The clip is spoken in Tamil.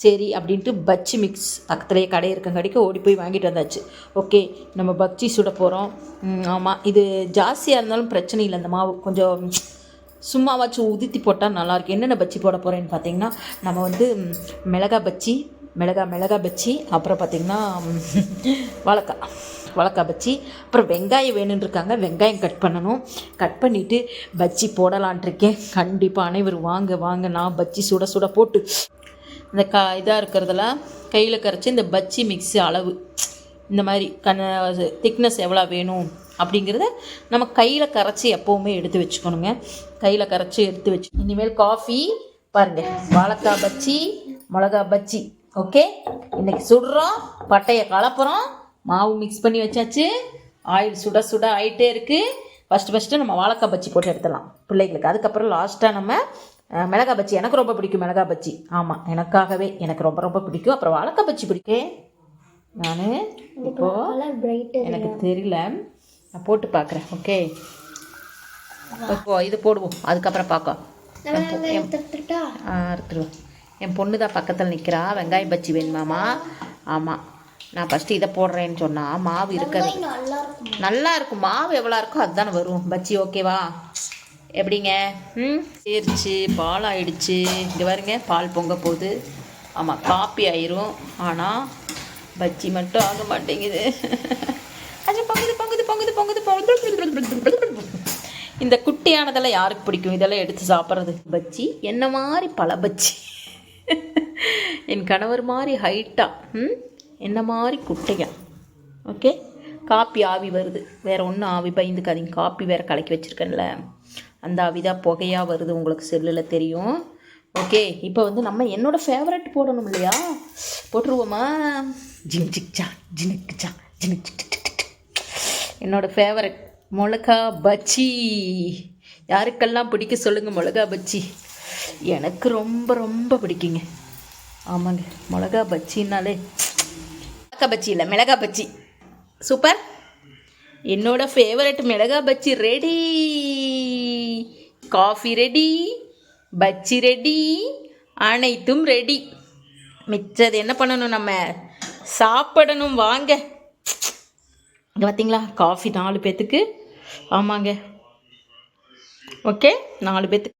சரி அப்படின்ட்டு பச்சி மிக்ஸ் பக்கத்துலேயே கடை இருக்கங்காடிக்கு ஓடி போய் வாங்கிட்டு வந்தாச்சு. ஓகே நம்ம பச்சி சுட போகிறோம் ஆமாம் இது ஜாஸ்தியாக இருந்தாலும் பிரச்சனை இல்லை இந்த மாவு. கொஞ்சம் சும்மாவாச்சும் உதித்தி போட்டால் நல்லாயிருக்கும். என்னென்ன பச்சி போட போகிறேன்னு பார்த்தீங்கன்னா நம்ம வந்து மிளகா பச்சி மிளகா மிளகா பச்சி அப்புறம் பார்த்திங்கன்னா ம், வாழைக்காய் வாழைக்காய் பச்சி அப்புறம் வெங்காயம் வேணும்னு இருக்காங்க. வெங்காயம் கட் பண்ணணும். கட் பண்ணிவிட்டு பச்சி போடலான்ட்டு இருக்கேன். கண்டிப்பாக அனைவரும் வாங்க வாங்க. நான் பச்சி சுட சுட போட்டு இந்த க இதாக இருக்கிறதெல்லாம் கையில் கரைச்சி இந்த பச்சி மிக்ஸி அளவு. இந்த மாதிரி கண் திக்னஸ் எவ்வளோ வேணும் அப்படிங்கிறத நம்ம கையில் கரைச்சி எப்போவுமே எடுத்து வச்சுக்கணுங்க. கையில் கரைச்சி எடுத்து வச்சு இனிமேல் காஃபி பாருங்கள் வாழைக்காய் பச்சி மிளகா பச்சி ஓகே இன்றைக்கி சுடுறோம் பட்டையை கலப்புறோம். மாவு மிக்ஸ் பண்ணி வச்சாச்சு. ஆயில் சுட சுட ஆயிட்டே இருக்குது ஃபஸ்ட்டு ஃபஸ்ட்டு நம்ம வாழைக்காய் பச்சி போட்டு எடுத்துடலாம். பிள்ளைகளுக்கு. அதுக்கப்புறம் லாஸ்ட்டாக நம்ம மிளகா பச்சி. எனக்கு ரொம்ப பிடிக்கும் மிளகா பச்சி. ஆமாம் எனக்காகவே எனக்கு ரொம்ப ரொம்ப பிடிக்கும். அப்புறம் வாழைக்காய் பச்சி பிடிக்கும் நான் இப்போது பிரைட்டு எனக்கு தெரியல. நான் போட்டு பார்க்குறேன் ஓகே? இப்போ இது போடுவோம். அதுக்கப்புறம் பார்க்க அறுத்துருவோம் என் பொண்ணு தான் பக்கத்தில் நிற்கிறா வெங்காயம் பச்சி வேணுமாமா? ஆமாம் நான் ஃபஸ்ட்டு இதை போடுறேன்னு சொன்னால் மாவு இருக்கும்? நல்லா இருக்கும். மாவு எவ்வளோ இருக்கோ அதுதானே வரும். பச்சி ஓகேவா? எப்படிங்க? ம். சேர்ச்சு பால் ஆயிடுச்சு. இங்கே பாருங்க பால் பொங்க போகுது. ஆமாம் காப்பி ஆயிரும். ஆனால் பச்சி மட்டும் ஆக மாட்டேங்குது. அது பொங்குது பொங்குது பொங்குது பொங்குது பொங்குது. இந்த குட்டியானதெல்லாம் யாருக்கு பிடிக்கும்? இதெல்லாம் எடுத்து சாப்பிட்றது. பச்சி என்ன மாதிரி பல பச்சி என் கணவர் மாதிரி ஹைட்டா ம் என்ன மாதிரி குட்டையா? ஓகே காப்பி ஆவி வருது. வேறு ஒன்றும் ஆவி பயந்துக்காதீங்க. காப்பி வேறு கலக்கி வச்சுருக்கேன்ல. அந்த ஆவி புகையாக வருது உங்களுக்கு செல்லில் தெரியும். ஓகே இப்போ வந்து நம்ம என்னோடய ஃபேவரட் போடணும் இல்லையா? போட்டுருவோமா? ஜின் சிக்சா ஜினுக்குச்சா ஜினுக் சிக் ஃபேவரட் மிளகா பச்சி யாருக்கெல்லாம் பிடிக்க சொல்லுங்கள் மிளகா பச்சி எனக்கு ரொம்ப ரொம்ப பிடிக்குங்க. ஆமாங்க மிளகா பச்சின்னாலே மிளகா பச்சி இல்லை மிளகா பச்சி சூப்பர் என்னோடய ஃபேவரட் மிளகா பச்சி ரெடி காஃபி ரெடி பச்சி ரெடி அனைத்தும் ரெடி. மிச்சது என்ன பண்ணணும் நம்ம? சாப்பிடணும் வாங்க. இங்கே பார்த்தீங்களா காஃபி நாலு பேர்த்துக்கு ஆமாங்க. ஓகே? நாலு பேத்துக்கு.